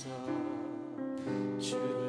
주님.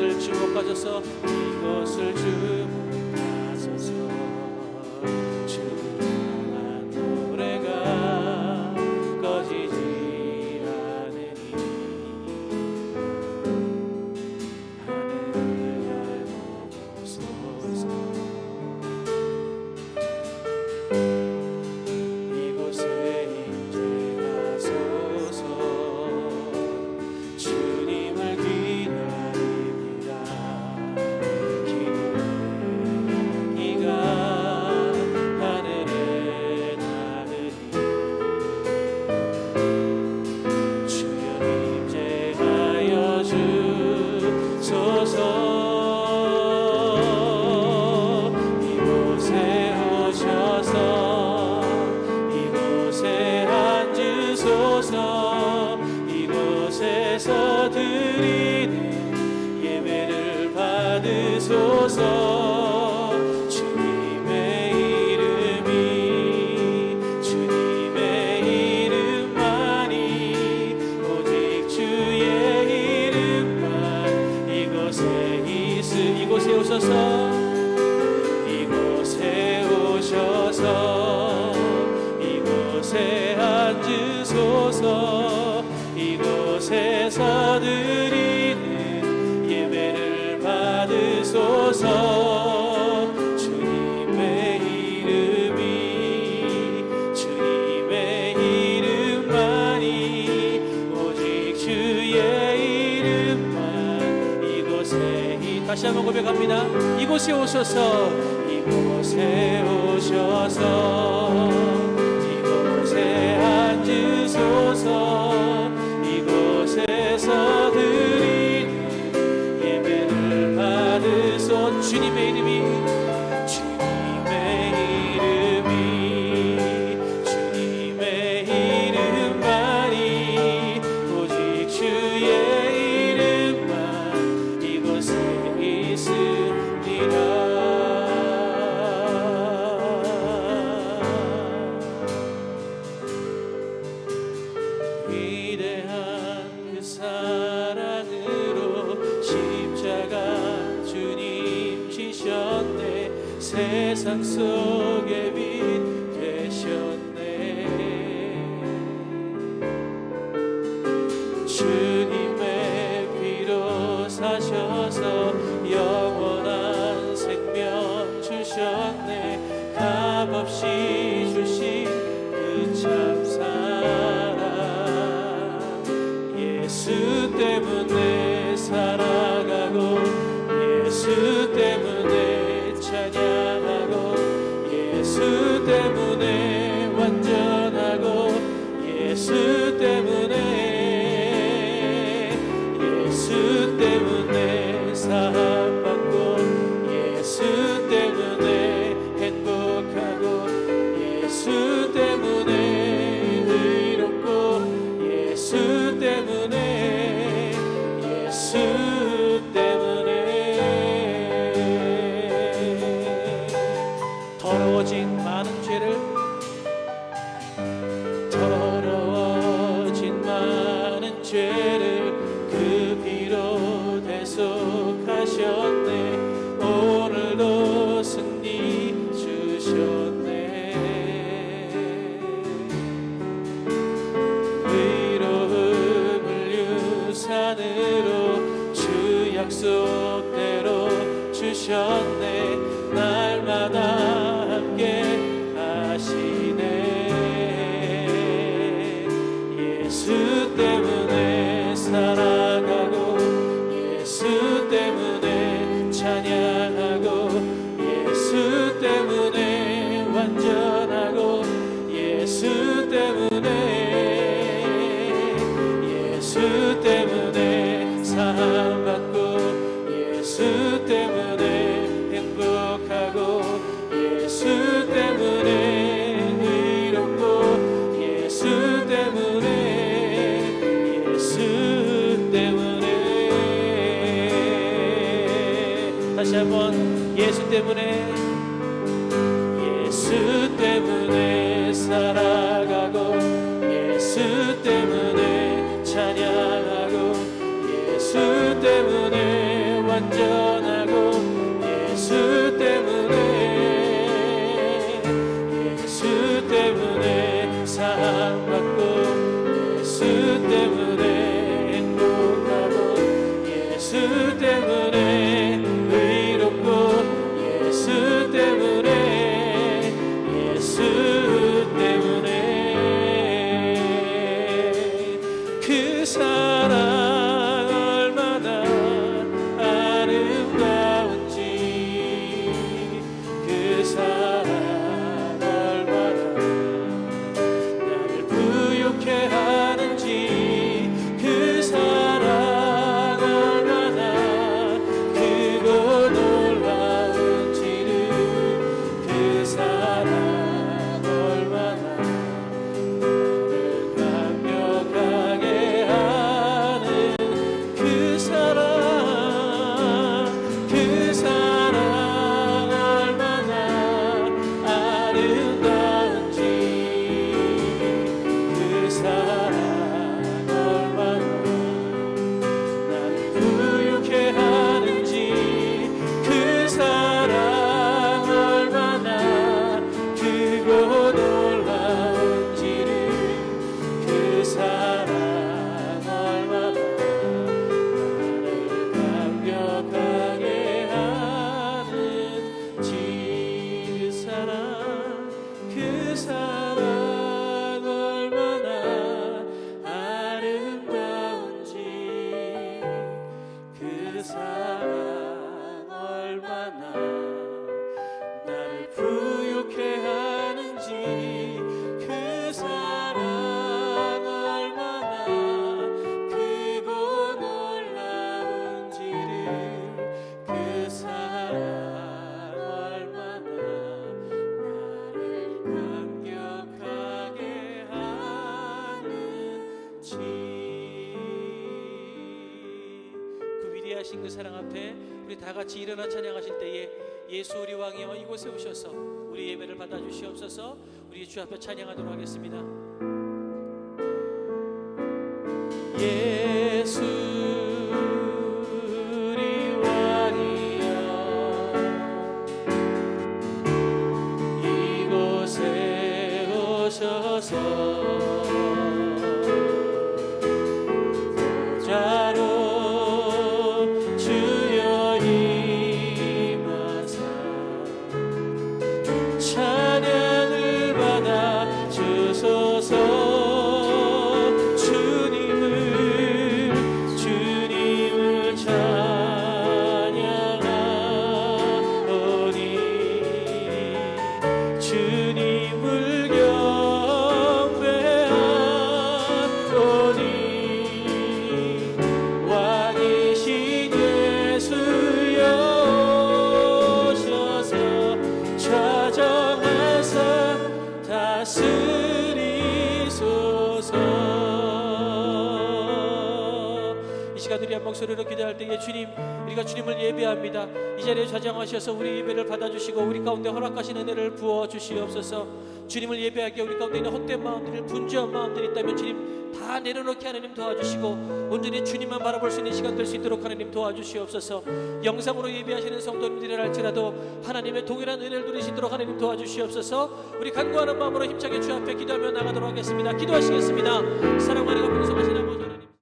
이것을 주목하셔서. 이것을 주목 받으소서. 다시 한번 고백합니다. 이곳에 오셔서 이곳에 오셔서 이곳에 앉으소서 이곳에서 드린 예배를 받으소 주님의 이름이 answer. 죄를 그 피로 대속하셨네. 오늘도 승리 주셨네. 의로움을 유산으로 주 약속대로 주셨네. 전 때문에 완전하 다 같이 일어나 찬양하실 때에 예수 우리 왕이여 이곳에 오셔서 우리 예배를 받아 주시옵소서. 우리 주 앞에 찬양하도록 하겠습니다. 예수 오셔서 다스리소서. 이 시간 우리 한 목소리로 기도할 때에 주님 우리가 주님을 예배합니다. 이 자리에 좌정하셔서 우리 예배를 받아주시고 우리 가운데 허락하신 은혜를 부어 주시옵소서 주님을 예배하기에 우리 가운데 있는 헛된 마음들 분주한 마음들이 있다면 주님 다 내려놓게 하나님 도와주시고 온전히 주님만 바라볼 수 있는 시간 될 수 있도록 하나님 도와주시옵소서. 영상으로 예배하시는 성도님들이라 할지라도 하나님의 동일한 은혜를 누리시도록 하나님 도와주시옵소서. 우리 간구하는 마음으로 힘차게 주 앞에 기도하며 나가도록 하겠습니다. 기도하시겠습니다. 사랑하는 가 풍성하신 아버지